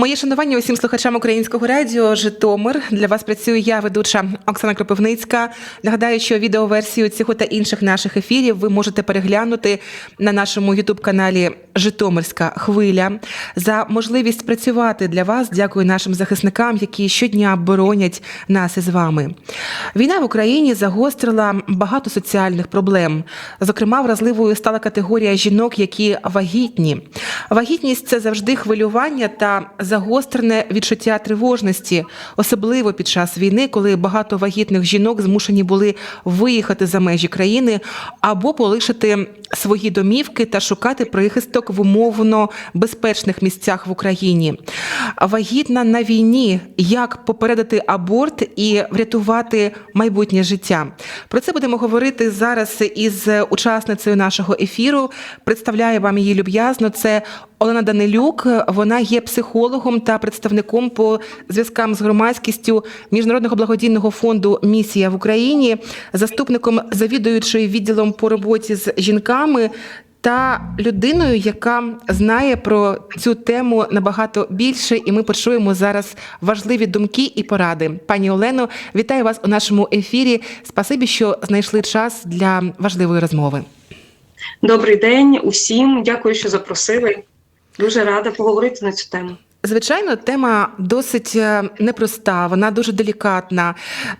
Моє шанування усім слухачам українського радіо Житомир. Для вас працюю я, ведуча Оксана Кропивницька. Нагадаю, що відеоверсію цього та інших наших ефірів ви можете переглянути на нашому ютуб-каналі Житомирська хвиля. За можливість працювати для вас. Дякую нашим захисникам, які щодня боронять нас із вами. Війна в Україні загострила багато соціальних проблем. Зокрема, вразливою стала категорія жінок, які вагітні. Вагітність це завжди хвилювання та загострене відчуття тривожності, особливо під час війни, коли багато вагітних жінок змушені були виїхати за межі країни або полишити свої домівки та шукати прихисток в умовно безпечних місцях в Україні. Вагітна на війні, як попередити аборт і врятувати майбутнє життя. Про це будемо говорити зараз із учасницею нашого ефіру. Представляю вам її люб'язно. Це Олена Данилюк. Вона є психологом та представником по зв'язкам з громадськістю міжнародного благодійного фонду Місія в Україні, заступником завідуючої відділом по роботі з жінками. Та людиною, яка знає про цю тему набагато більше, і ми почуємо зараз важливі думки і поради. Пані Олено, вітаю вас у нашому ефірі. Спасибі, що знайшли час для важливої розмови. Добрий день усім. Дякую, що запросили. Дуже рада поговорити на цю тему. Звичайно, тема досить е, непроста, вона дуже делікатна.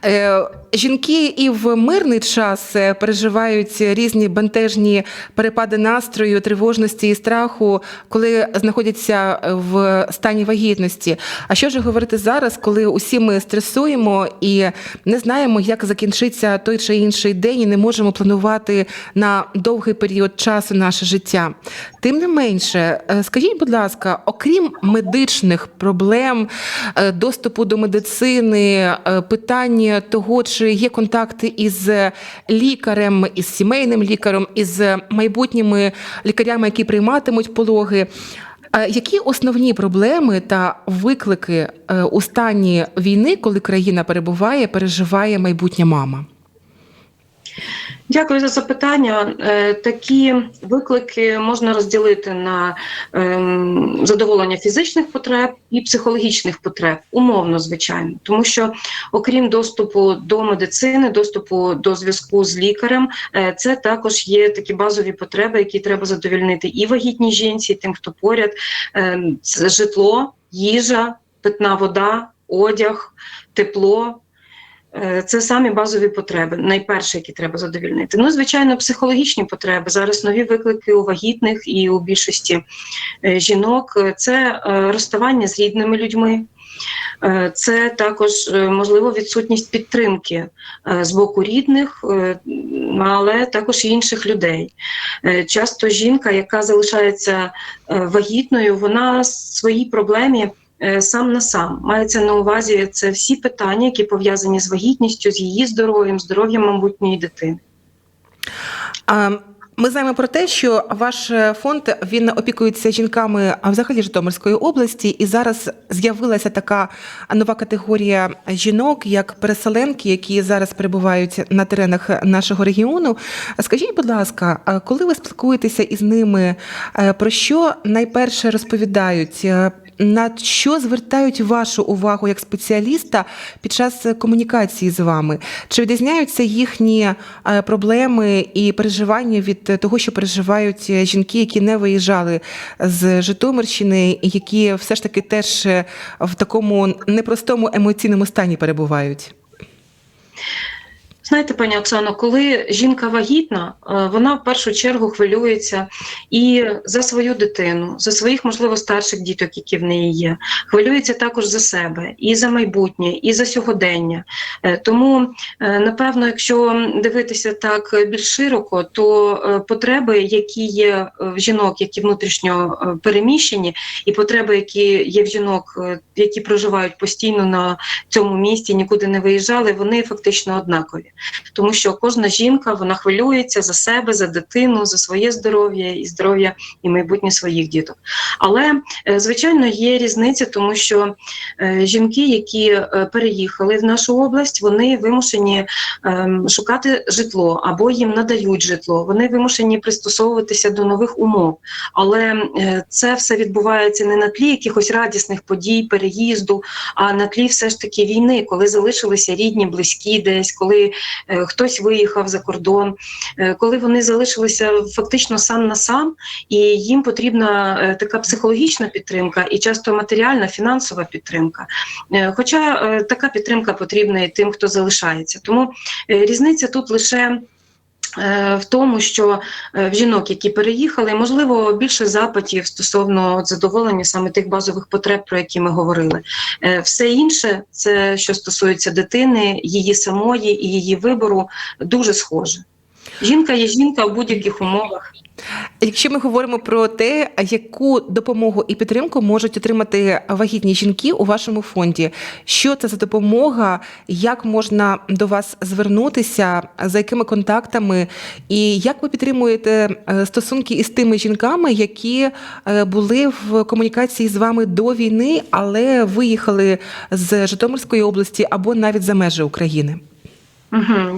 Е, Жінки і в мирний час е, переживають різні бентежні перепади настрою, тривожності і страху, коли знаходяться в стані вагітності. А що ж говорити зараз, коли усі ми стресуємо і не знаємо, як закінчиться той чи інший день, і не можемо планувати на довгий період часу наше життя? Тим не менше, скажіть, будь ласка, окрім медичних проблем, е, доступу до медицини, е, питання того, чи є контакти із лікарем, із сімейним лікарем, із майбутніми лікарями, які прийматимуть пологи. Е, Які основні проблеми та виклики у стані війни, коли країна перебуває, переживає майбутня мама? Дякую за запитання. Е, Такі виклики можна розділити на ем, задоволення фізичних потреб і психологічних потреб, умовно, звичайно, тому що окрім доступу до медицини, доступу до зв'язку з лікарем, е, це також є такі базові потреби, які треба задовільнити і вагітній жінці, і тим, хто поряд, Е, це житло, їжа, питна вода, одяг, тепло. Е, Це самі базові потреби, найперші, які треба задовільнити. Ну, звичайно, психологічні потреби. Зараз нові виклики у вагітних і у більшості е, жінок. Е, Це розставання з рідними людьми. Це також можливо відсутність підтримки з боку рідних, але також і інших людей. Часто жінка, яка залишається вагітною, вона свої проблеми сам на сам. Мається на увазі це всі питання, які пов'язані з вагітністю, з її здоров'ям, здоров'ям майбутньої дитини. А, Ми знаємо про те, що ваш е, фонд він опікується жінками взагалі Житомирської області, і зараз з'явилася така нова категорія жінок, як переселенки, які зараз перебувають на теренах нашого регіону. Скажіть, будь ласка, коли ви спілкуєтеся із ними, е, про що найперше розповідають? Е, На що звертають вашу увагу як спеціаліста під час комунікації з вами? Чи відрізняються їхні е, проблеми і переживання від того, що переживають жінки, які не виїжджали з Житомирщини, які все ж таки теж е, в такому непростому емоційному стані перебувають? Знаєте, пані Оксано, коли жінка вагітна, е, вона в першу чергу хвилюється і за свою дитину, за своїх, можливо, старших діток, які в неї є. Хвилюється також за себе, і за майбутнє, і за сьогодення. Е, Тому, е, напевно, якщо дивитися так більш широко, то потреби, які є в жінок, які внутрішньо переміщені, і потреби, які є в жінок, які проживають постійно на цьому місці, нікуди не виїжджали, вони фактично однакові. Тому що кожна жінка вона хвилюється за себе, за дитину, за своє здоров'я і здоров'я і майбутнє своїх діток. Але е, звичайно є різниця, тому що е, жінки, які е, переїхали в нашу область, вони вимушені ем, шукати житло або їм надають житло. Вони вимушені пристосовуватися до нових умов. Але це все відбувається не на тлі якихось радісних подій, переїзду, а на тлі все ж таки війни, коли залишилися рідні, близькі десь, коли хтось виїхав за кордон, е, коли вони залишилися фактично сам на сам, і їм потрібна е, така психологічна підтримка і часто матеріальна, фінансова підтримка. Е, Хоча е, така підтримка потрібна і тим, хто залишається. Тому е, різниця тут лише. Е, В тому, що е, в жінок, які переїхали, можливо, більше запитів стосовно задоволення саме тих базових потреб, про які ми говорили. Е, Все інше, це що стосується дитини, її самої і її вибору, дуже схоже. Жінка є жінка в будь-яких умовах. Якщо ми говоримо про те, яку допомогу і підтримку можуть отримати вагітні жінки у вашому фонді, що це за допомога, як можна до вас звернутися, за якими контактами, і як ви підтримуєте е, стосунки із тими жінками, які е, були в комунікації з вами до війни, але виїхали з Житомирської області або навіть за межі України?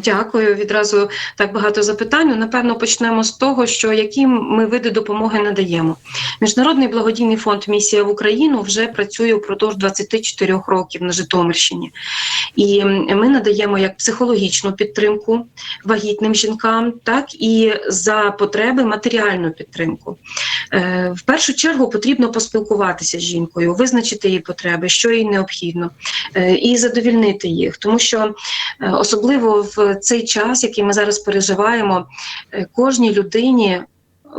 Дякую. Відразу так багато запитань. Ну, Напевно, почнемо з того, що які ми види допомоги надаємо. Міжнародний благодійний фонд Місія в Україну вже працює впродовж 24 років на Житомирщині, і ми надаємо як психологічну підтримку вагітним жінкам, так і за потреби матеріальну підтримку. Е, В першу чергу потрібно поспілкуватися з жінкою, визначити її потреби, що їй необхідно, е, і задовільнити їх, тому що Е, Особливо в цей час, який ми зараз переживаємо, е, кожній людині.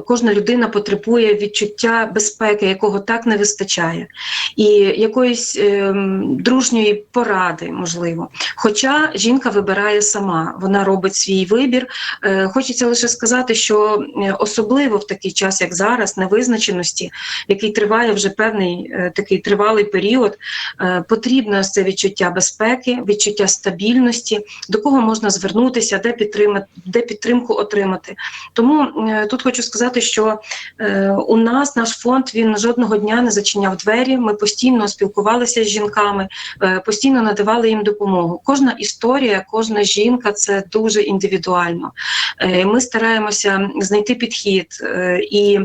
Кожна людина потребує відчуття безпеки, якого так не вистачає, і якоїсь ем, дружньої поради, можливо. Хоча жінка вибирає сама, вона робить свій вибір. Е, хочеться лише сказати, що е, особливо в такий час, як зараз, невизначеності, який триває вже певний е, такий тривалий період, е, потрібно це відчуття безпеки, відчуття стабільності, до кого можна звернутися, де підтримати, де підтримку отримати. Тому е, тут хочу сказати, що е, у нас наш фонд він жодного дня не зачиняв двері. Ми постійно спілкувалися з жінками, е, постійно надавали їм допомогу. Кожна історія, кожна жінка це дуже індивідуально. Е, ми стараємося знайти підхід е, і.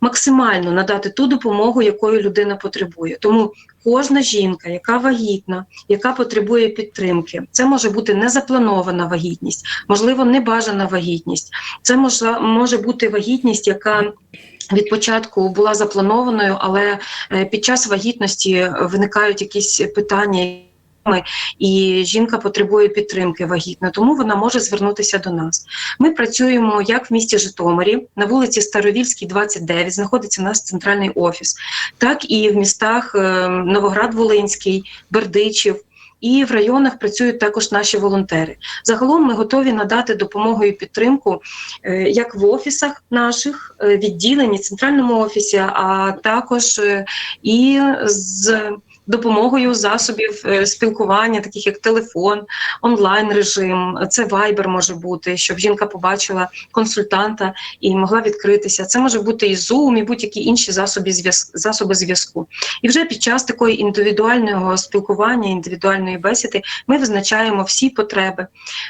Максимально надати ту допомогу, якої людина потребує. Тому кожна жінка, яка вагітна, яка потребує підтримки, це може бути незапланована вагітність, можливо, небажана вагітність. Це може, може бути вагітність, яка від початку була запланованою, але е, під час вагітності виникають якісь питання. І жінка потребує підтримки вагітна, тому вона може звернутися до нас. Ми працюємо як в місті Житомирі на вулиці Старовільській, 29, знаходиться наш центральний офіс, так і в містах е, Новоград-Волинський, Бердичів. І в районах працюють також наші волонтери. Загалом ми готові надати допомогу і підтримку е, як в офісах наших е, відділенні, центральному офісі, а також і з допомогою засобів е, спілкування, таких як телефон, онлайн режим. Це Viber може бути, щоб жінка побачила консультанта і могла відкритися. Це може бути і Zoom, і будь-які інші засоби засоби зв'язку. І вже під час такої індивідуального спілкування, індивідуальної бесіди, ми визначаємо всі потреби.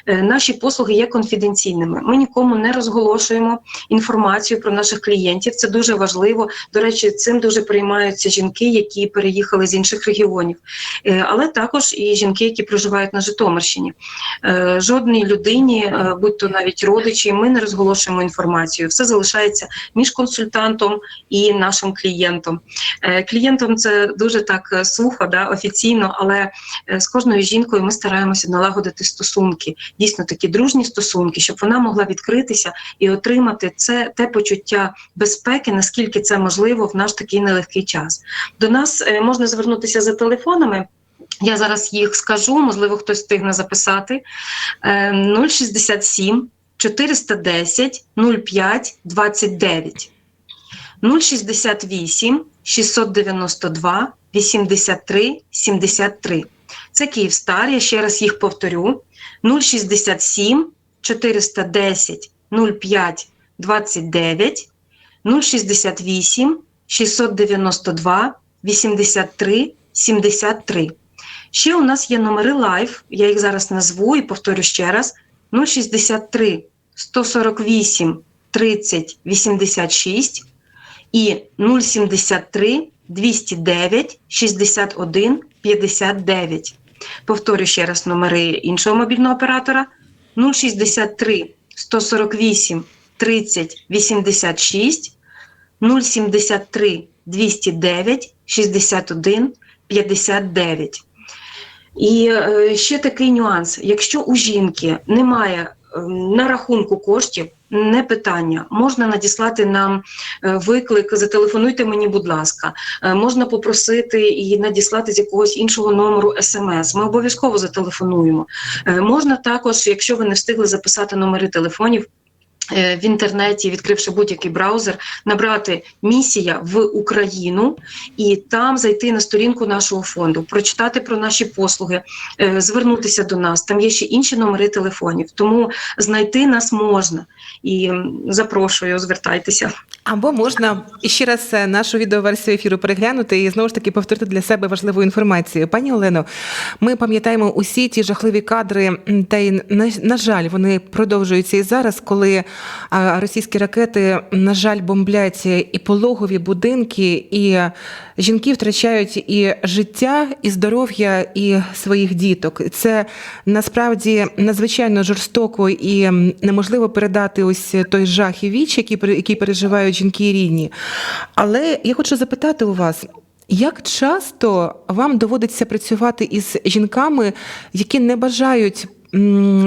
Е, Наші послуги є конфіденційними. Ми нікому не розголошуємо інформацію про наших клієнтів. Це дуже важливо. До речі, цим дуже приймаються жінки, які переїхали з інших регіонів, Е, але також і жінки, які проживають на Житомирщині. Е, Жодній людині, е, будь то навіть родичі, ми не розголошуємо інформацію. Все залишається між консультантом і нашим клієнтом. Клієнтом це дуже так сухо, да, офіційно, але з кожною жінкою ми стараємося налагодити стосунки, дійсно такі дружні стосунки, щоб вона могла відкритися і отримати це те почуття безпеки, наскільки це можливо в наш такий нелегкий час. До нас можна звернутися за телефонами. Я зараз їх скажу, можливо, хтось встигне записати. Е, 067 410 05 29. 068 692 83 73. Це Київстар, я ще раз їх повторю: 067 410 05 29, 068 692 83 73. Ще у нас є номери лайв, я їх зараз назву і повторю ще раз: 063 148 30 86 і 073 209 61 59. Повторю ще раз номери іншого мобільного оператора: 063 148 30 86 073 209 61 59. І е, ще такий нюанс: якщо у жінки немає е, на рахунку коштів, не питання, можна надіслати нам е, виклик, зателефонуйте мені, будь ласка. Е, Можна попросити і надіслати з якогось іншого номеру смс. Ми обов'язково зателефонуємо. Можна також, якщо ви не встигли записати номери телефонів. Е, В інтернеті, відкривши будь-який браузер, набрати місія в Україну і там зайти на сторінку нашого фонду, прочитати про наші послуги, е, звернутися до нас. Там є ще інші номери телефонів, тому знайти нас можна. І запрошую, звертайтеся. Або можна ще раз е, нашу відеоверсію ефіру переглянути і знову ж таки повторити для себе важливу інформацію. Пані Олено, ми пам'ятаємо усі ті жахливі кадри, та й на, жаль, вони продовжуються і зараз, коли російські ракети, на жаль, бомблять і пологові будинки, і жінки втрачають і життя, і здоров'я, і своїх діток. Це насправді надзвичайно жорстоко і неможливо передати ось той жах і віч, пере- які переживають жінки і рідні. Але я хочу запитати у вас. Як часто вам доводиться працювати із жінками, які не бажають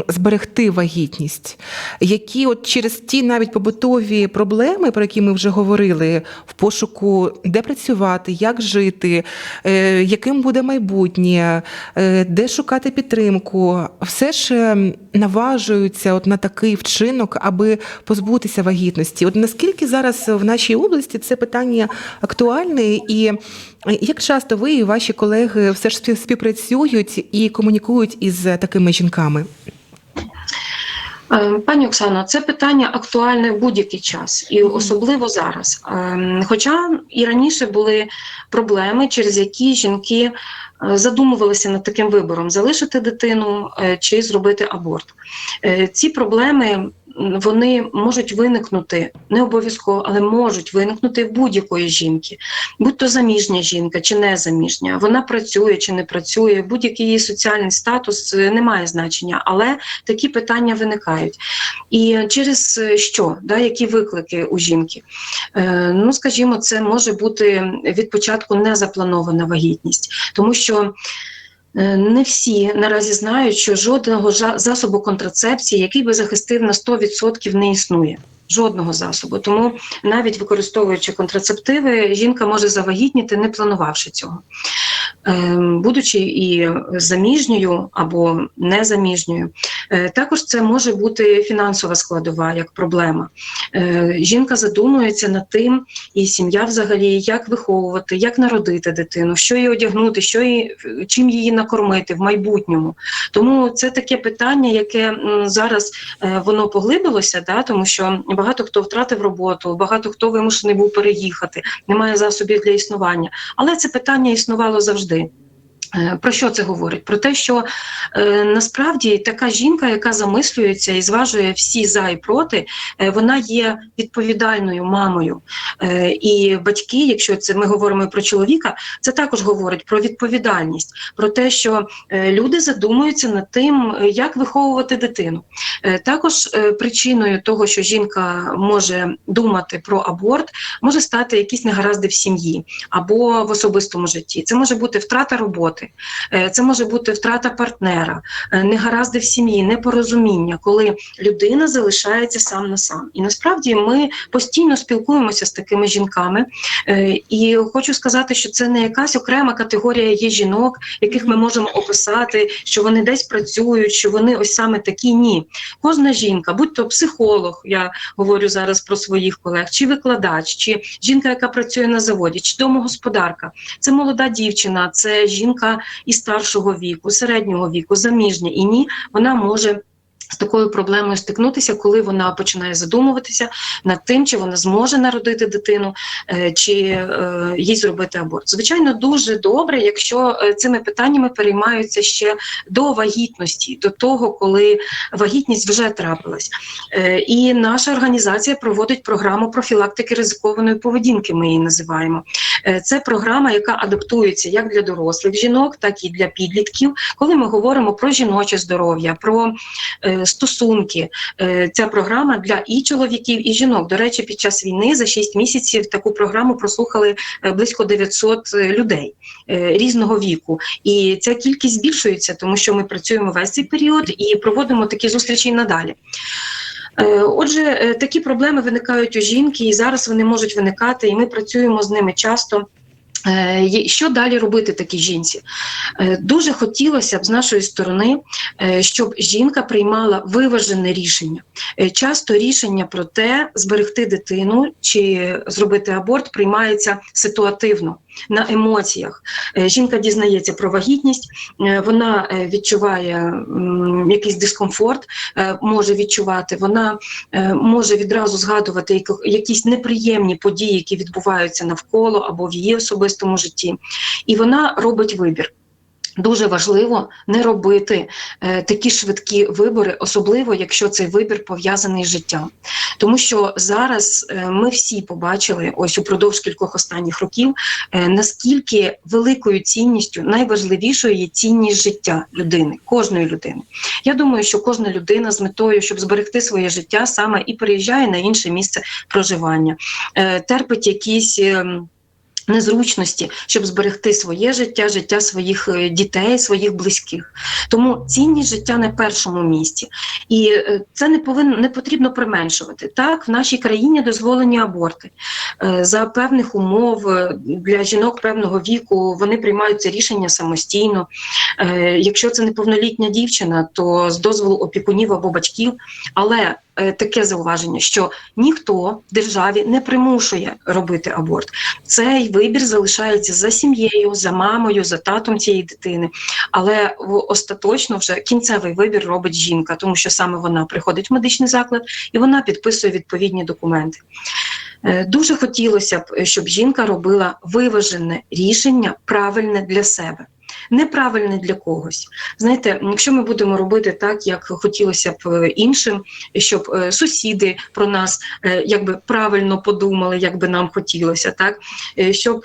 зберегти вагітність, які от через ті навіть побутові проблеми, про які ми вже говорили, в пошуку, де працювати, як жити, е, яким буде майбутнє, е, де шукати підтримку, все ж е, наважуються от на такий вчинок, аби позбутися вагітності. От наскільки зараз в нашій області це питання актуальне, і як часто ви і ваші колеги все ж спів- співпрацюють і комунікують із такими жінками? Е, Пані Оксано, це питання актуальне в будь-який час, і особливо зараз. Ем, Хоча і раніше були проблеми, через які жінки е, задумувалися над таким вибором: залишити дитину е, чи зробити аборт. Е, Ці проблеми вони можуть виникнути не обов'язково, але можуть виникнути в будь-якої жінки, будь то заміжня жінка чи не заміжня. Вона працює чи не працює, будь-який її соціальний статус е, не має значення, але такі питання виникають. І через е, що, да, які виклики у жінки? Е, ну, скажімо, це може бути від початку незапланована вагітність, тому що. е, Не всі наразі знають, що жодного засобу контрацепції, який би захистив на 100% не існує. Жодного засобу. Тому навіть використовуючи контрацептиви, жінка може завагітніти, не планувавши цього. Ем, Будучи і заміжньою або незаміжньою, Е, також це може бути фінансова складова як проблема. Е, Жінка задумується над тим, і сім'я взагалі, як виховувати, як народити дитину, що їй одягнути, що їй, чим її накормити в майбутньому. Тому це таке питання, яке зараз е, воно поглибилося, да, тому що багато хто втратив роботу, багато хто вимушений був переїхати, немає засобів для існування. Але це питання існувало завжди. Е, Про що це говорить? Про те, що е, насправді така жінка, яка замислюється і зважує всі за і проти, е, вона є відповідальною мамою. Е, і батьки, якщо це ми говоримо про чоловіка, це також говорить про відповідальність, про те, що е, люди задумуються над тим, е, як виховувати дитину. Е, також е, причиною того, що жінка може думати про аборт, може стати якісь негаразди в сім'ї або в особистому житті. Це може бути втрата роботи, е, це може бути втрата партнера, е, негаразди в сім'ї, непорозуміння, коли людина залишається сам на сам. І насправді ми постійно спілкуємося з такими жінками. Е, І хочу сказати, що це не якась окрема категорія є жінок, яких ми можемо описати, що вони десь працюють, що вони ось саме такі. Ні, кожна жінка, будь то психолог, я говорю зараз про своїх колег, чи викладач, чи жінка, яка працює на заводі, чи домогосподарка, це молода дівчина, це жінка, і старшого віку, середнього віку, заміжня і ні, вона може. З такою проблемою стикнутися, коли вона починає задумуватися над тим, чи вона зможе народити дитину, е, чи е, їй зробити аборт. Звичайно, дуже добре, якщо е, цими питаннями переймаються ще до вагітності, до того, коли вагітність вже трапилась. І наша організація проводить програму профілактики ризикованої поведінки. Ми її називаємо. Це програма, яка адаптується як для дорослих жінок, так і для підлітків. Коли ми говоримо про жіноче здоров'я, про стосунки, е, ця програма для і чоловіків, і жінок. До речі, під час війни за 6 місяців таку програму прослухали е, близько 900 людей е, різного віку. І ця кількість збільшується, тому що ми працюємо весь цей період і проводимо такі зустрічі надалі. Отже, такі проблеми виникають у жінки, і зараз вони можуть виникати, і ми працюємо з ними часто. Е, Що далі робити такій жінці? Е, Дуже хотілося б з нашої сторони, е, щоб жінка приймала виважене рішення. Часто рішення про те, зберегти дитину чи зробити аборт, приймається ситуативно на емоціях. Е, Жінка дізнається про вагітність, е, вона е, відчуває якийсь дискомфорт, може відчувати, вона може відразу згадувати якісь неприємні події, які відбуваються навколо або в її особистому житті, і вона робить вибір. Дуже важливо не робити е, такі швидкі вибори, особливо якщо цей вибір пов'язаний з життям. Тому що зараз е, ми всі побачили, ось упродовж кількох останніх років, е, наскільки великою цінністю, найважливішою є цінність життя людини, кожної людини. Я думаю, що кожна людина з метою, щоб зберегти своє життя, саме і переїжджає на інше місце проживання, е, терпить якісь. ем, Незручності, щоб зберегти своє життя, життя своїх е, дітей, своїх близьких. Тому цінність життя на першому місці, і е, це не повинно не потрібно применшувати. Так, в нашій країні дозволені аборти Е, за певних умов для жінок певного віку вони приймають це рішення самостійно. Якщо це неповнолітня дівчина, то з дозволу опікунів або батьків, але таке зауваження, що ніхто в державі не примушує робити аборт. Цей вибір залишається за сім'єю, за мамою, за татом цієї дитини. Але остаточно вже кінцевий вибір робить жінка, тому що саме вона приходить в медичний заклад і вона підписує відповідні документи. Е, Дуже хотілося б, щоб жінка робила виважене рішення, правильне для себе. Неправильне для когось. Знаєте, якщо ми будемо робити так, як хотілося б е, іншим, щоб е, сусіди про нас е, якби правильно подумали, як би нам хотілося, так щоб.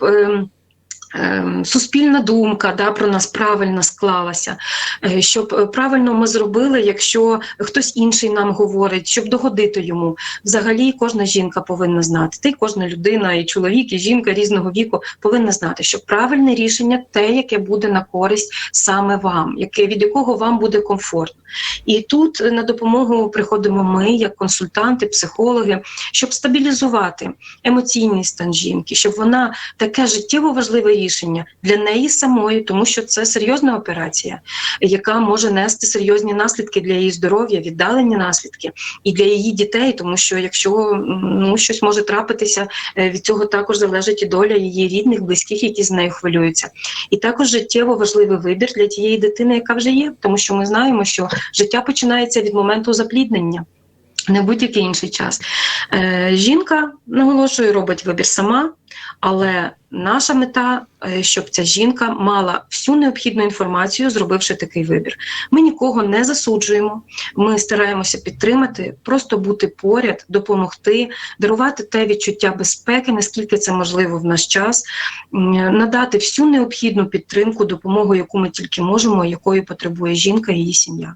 Ем, Суспільна думка да, про нас правильно склалася, е, щоб е, правильно ми зробили, якщо хтось інший нам говорить, щоб догодити йому. Взагалі, кожна жінка повинна знати, та й кожна людина, і чоловік, і жінка різного віку повинна знати, що правильне рішення те, яке буде на користь саме вам, яке від якого вам буде комфортно. І тут е, на допомогу приходимо ми, як консультанти, психологи, щоб стабілізувати емоційний стан жінки, щоб вона таке життєво важливе рішення для неї самої, тому що це серйозна операція, яка може нести серйозні наслідки для її здоров'я, віддалені наслідки і для її дітей, тому що якщо ну щось може трапитися, е, від цього також залежить і доля її рідних, близьких, які з нею хвилюються. І також життєво важливий вибір для тієї дитини, яка вже є, тому що ми знаємо, що життя починається від моменту запліднення. Не будь-який інший час. Е, жінка, наголошую, робить вибір сама, але наша мета, е, щоб ця жінка мала всю необхідну інформацію, зробивши такий вибір. Ми нікого не засуджуємо, ми стараємося підтримати, просто бути поряд, допомогти, дарувати те відчуття безпеки, наскільки це можливо в наш час, надати всю необхідну підтримку, допомогу, яку ми тільки можемо, якої потребує жінка і її сім'я.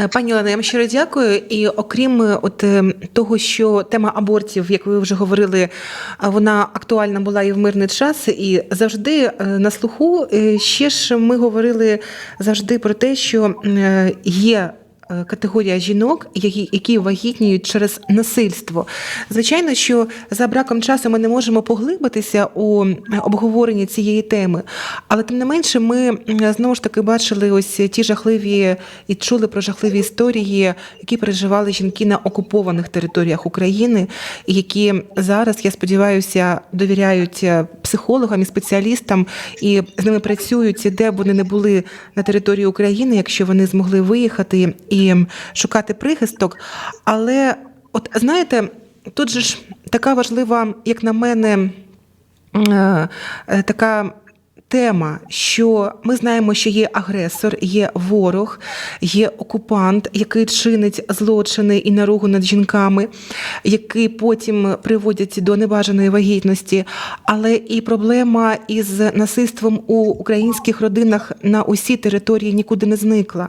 Е, Пані Олена, я вам щиро дякую. І окрім е, от е, того, що тема абортів, як ви вже говорили, е, вона актуальна була і в мирний час, і завжди на слуху. Ще ж ми говорили завжди про те, що є категорія жінок, які, які вагітніють через насильство. Звичайно, що за браком часу ми не можемо поглибитися у обговоренні цієї теми, але тим не менше, ми знову ж таки бачили ось ті жахливі і чули про жахливі історії, які переживали жінки на окупованих територіях України, які зараз, я сподіваюся, довіряють е, психологам і спеціалістам і з ними працюють, де б вони не були на території України, якщо вони змогли виїхати і шукати прихисток. Але, от знаєте, тут же ж така важлива, як на мене, е, е, така. Тема, що ми знаємо, що є агресор, є ворог, є окупант, який чинить злочини і наругу над жінками, які потім приводять до небажаної вагітності, але і проблема із насильством у українських родинах на усі території нікуди не зникла.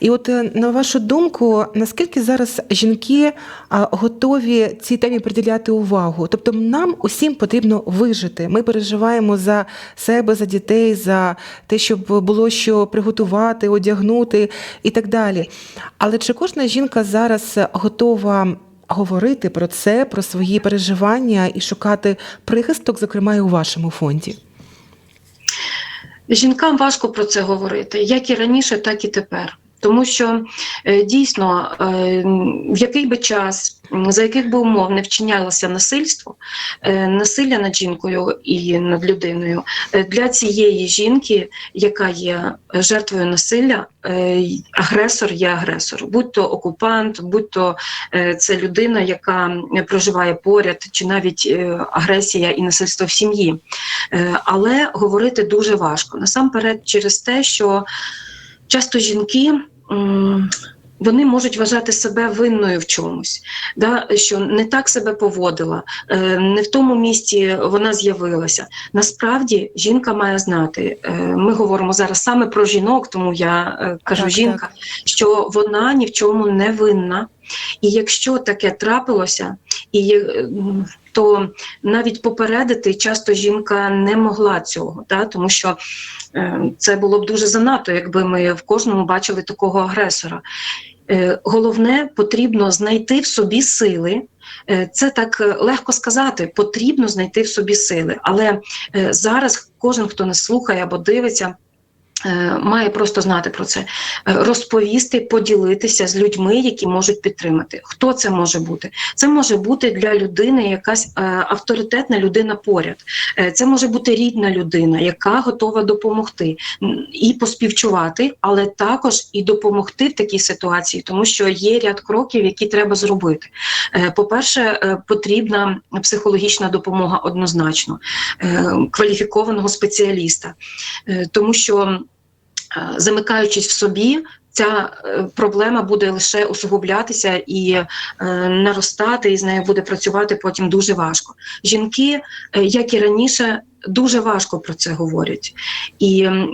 І от е, на вашу думку, наскільки зараз жінки готові цій темі приділяти увагу? Тобто нам усім потрібно вижити. Ми переживаємо за себе, за дітей, за те, щоб було що приготувати, одягнути і так далі. Але чи кожна жінка зараз готова говорити про це, про свої переживання і шукати прихисток, зокрема і у вашому фонді? Жінкам важко про це говорити, як і раніше, так і тепер. Тому що е, дійсно, е, в який би час, за яких би умов не вчинялося насильство, е, насилля над жінкою і над людиною для цієї жінки, яка є жертвою насилля, агресор є агресор, будь то окупант, будь то е, це людина, яка проживає поряд, чи навіть агресія і насильство в сім'ї. Але говорити дуже важко. Насамперед, через те, що часто жінки. Вони можуть вважати себе винною в чомусь, да, що не так себе поводила, е, не в тому місці вона з'явилася. Насправді жінка має знати. е, Ми говоримо зараз саме про жінок, тому я е, кажу Так, жінка, що вона ні в чому не винна. І якщо таке трапилося, і то навіть попередити часто жінка не могла цього, да, тому що е, це було б дуже занадто, якби ми в кожному бачили такого агресора. Е, Головне, потрібно знайти в собі сили. Е, Це так е, легко сказати, потрібно знайти в собі сили. Але е, зараз кожен, хто нас слухає або дивиться, має просто знати про це, Е, розповісти, поділитися з людьми, які можуть підтримати. Хто це може бути? Це може бути для людини якась е, авторитетна людина поряд. Е, Це може бути рідна людина, яка готова допомогти і поспівчувати, але також і допомогти в такій ситуації, тому що є ряд кроків, які треба зробити. Е, По-перше, е, потрібна психологічна допомога однозначно е, кваліфікованого спеціаліста, Е, тому що е, замикаючись в собі. Ця е, проблема буде лише усугублятися і е, наростати, і з нею буде працювати потім дуже важко. Жінки, е, як і раніше, дуже важко про це говорять і е,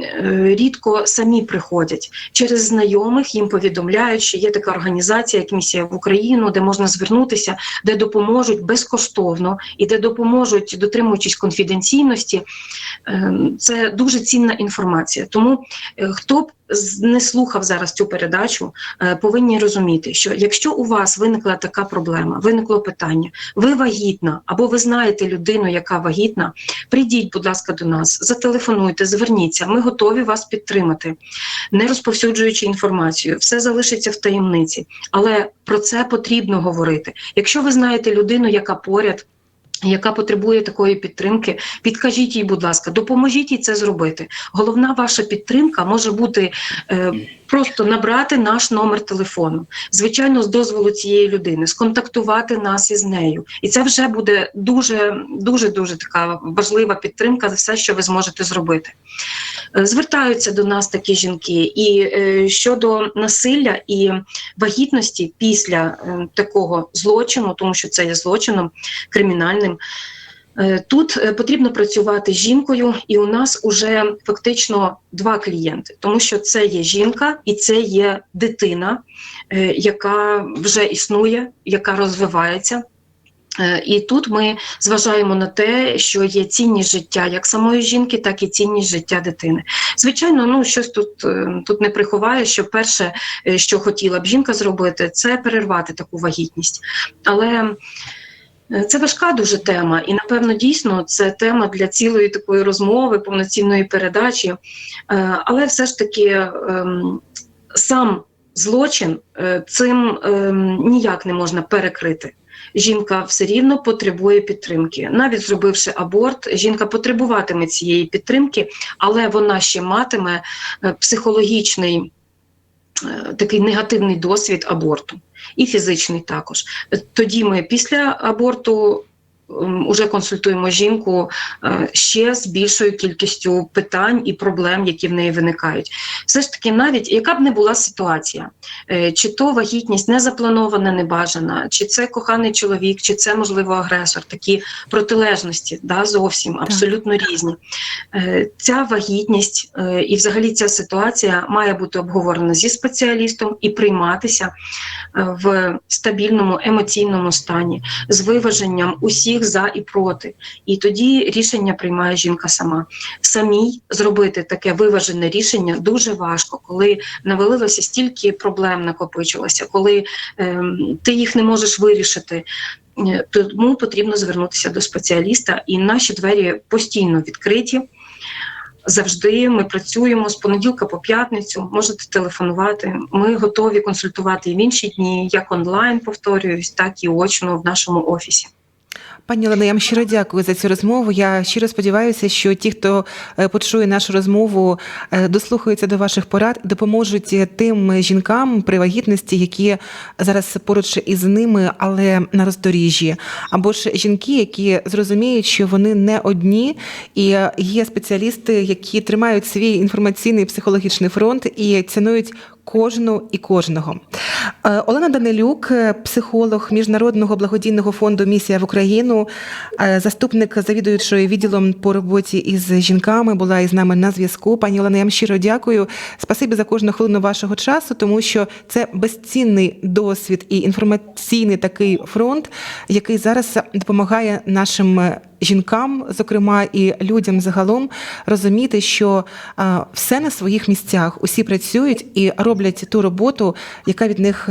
рідко самі приходять через знайомих. Їм повідомляють, що є така організація, як місія в Україну, де можна звернутися, де допоможуть безкоштовно і де допоможуть, дотримуючись конфіденційності. Е, Це дуже цінна інформація. Тому е, хто б не слухав зараз цю передачу, повинні розуміти, що якщо у вас виникла така проблема, виникло питання, ви вагітна або ви знаєте людину, яка вагітна, прийдіть, будь ласка, до нас, зателефонуйте, зверніться. Ми готові вас підтримати, не розповсюджуючи інформацію. Все залишиться в таємниці, але про це потрібно говорити. Якщо ви знаєте людину, яка поряд. Яка потребує такої підтримки, підкажіть їй, будь ласка, допоможіть їй це зробити. Головна ваша підтримка може бути е, просто набрати наш номер телефону, звичайно, з дозволу цієї людини, сконтактувати нас із нею, і це вже буде дуже, дуже, дуже така важлива підтримка за все, що ви зможете зробити. Е, Звертаються до нас такі жінки, і е, щодо насилля і вагітності після е, такого злочину, тому що це є злочином кримінальним. Е, Тут е, потрібно працювати з жінкою, і у нас уже фактично два клієнти, тому що це є жінка і це є дитина, е, яка вже існує, яка розвивається. І тут ми зважаємо на те, що є цінність життя як самої жінки, так і цінність життя дитини. Звичайно, ну щось тут, тут не приховає, що перше, що хотіла б жінка зробити, це перервати таку вагітність. Але це важка дуже тема, і напевно дійсно це тема для цілої такої розмови, повноцінної передачі. Е, Але все ж таки ем, сам злочин е, цим ем, ніяк не можна перекрити. Жінка все рівно потребує підтримки. Навіть зробивши аборт, жінка потребуватиме цієї підтримки, але вона ще матиме е, психологічний е, такий негативний досвід аборту і фізичний також. Е, Тоді ми після аборту уже консультуємо жінку е, ще з більшою кількістю питань і проблем, які в неї виникають. Все ж таки, навіть яка б не була ситуація, е, чи то вагітність не запланована, небажана, чи це коханий чоловік, чи це можливо агресор, такі протилежності, да, зовсім абсолютно різні. Е, Ця вагітність і взагалі ця ситуація має бути обговорена зі спеціалістом і прийматися в стабільному емоційному стані з виваженням усіх за і проти. І тоді рішення приймає жінка сама. Самій зробити таке виважене рішення дуже важко, коли навалилося стільки проблем накопичилося, коли ем, ти їх не можеш вирішити. Е, Тому потрібно звернутися до спеціаліста, і наші двері постійно відкриті. Завжди ми працюємо з понеділка по п'ятницю. Можете телефонувати. Ми готові консультувати і в інші дні, як онлайн, повторююсь, так і очно в нашому офісі. Пані Олено, я вам щиро дякую за цю розмову. Я щиро сподіваюся, що ті, хто е, почує нашу розмову, е, дослухаються до ваших порад, допоможуть тим жінкам при вагітності, які зараз поруч із ними, але на роздоріжжі, або ж жінки, які зрозуміють, що вони не одні, і є спеціалісти, які тримають свій інформаційний психологічний фронт і цінують кожну і кожного. Е, Олена Данилюк, е, психолог Міжнародного благодійного фонду Місія в Україну, е, заступник завідуючої відділом по роботі із жінками, була із нами на зв'язку. Пані Олена, я вам щиро дякую. Спасибі за кожну хвилину вашого часу, тому що це безцінний досвід і інформаційний такий фронт, який зараз допомагає нашим жінкам, зокрема і людям загалом, розуміти, що все на своїх місцях, усі працюють і роблять ту роботу, яка від них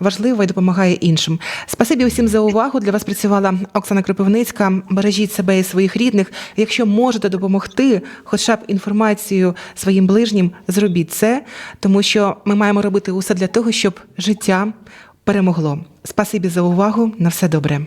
важлива і допомагає іншим. Спасибі усім за увагу. Для вас працювала Оксана Кропивницька. Бережіть себе і своїх рідних. Якщо можете допомогти, хоча б інформацією своїм ближнім, зробіть це, тому що ми маємо робити усе для того, щоб життя перемогло. Спасибі за увагу. На все добре.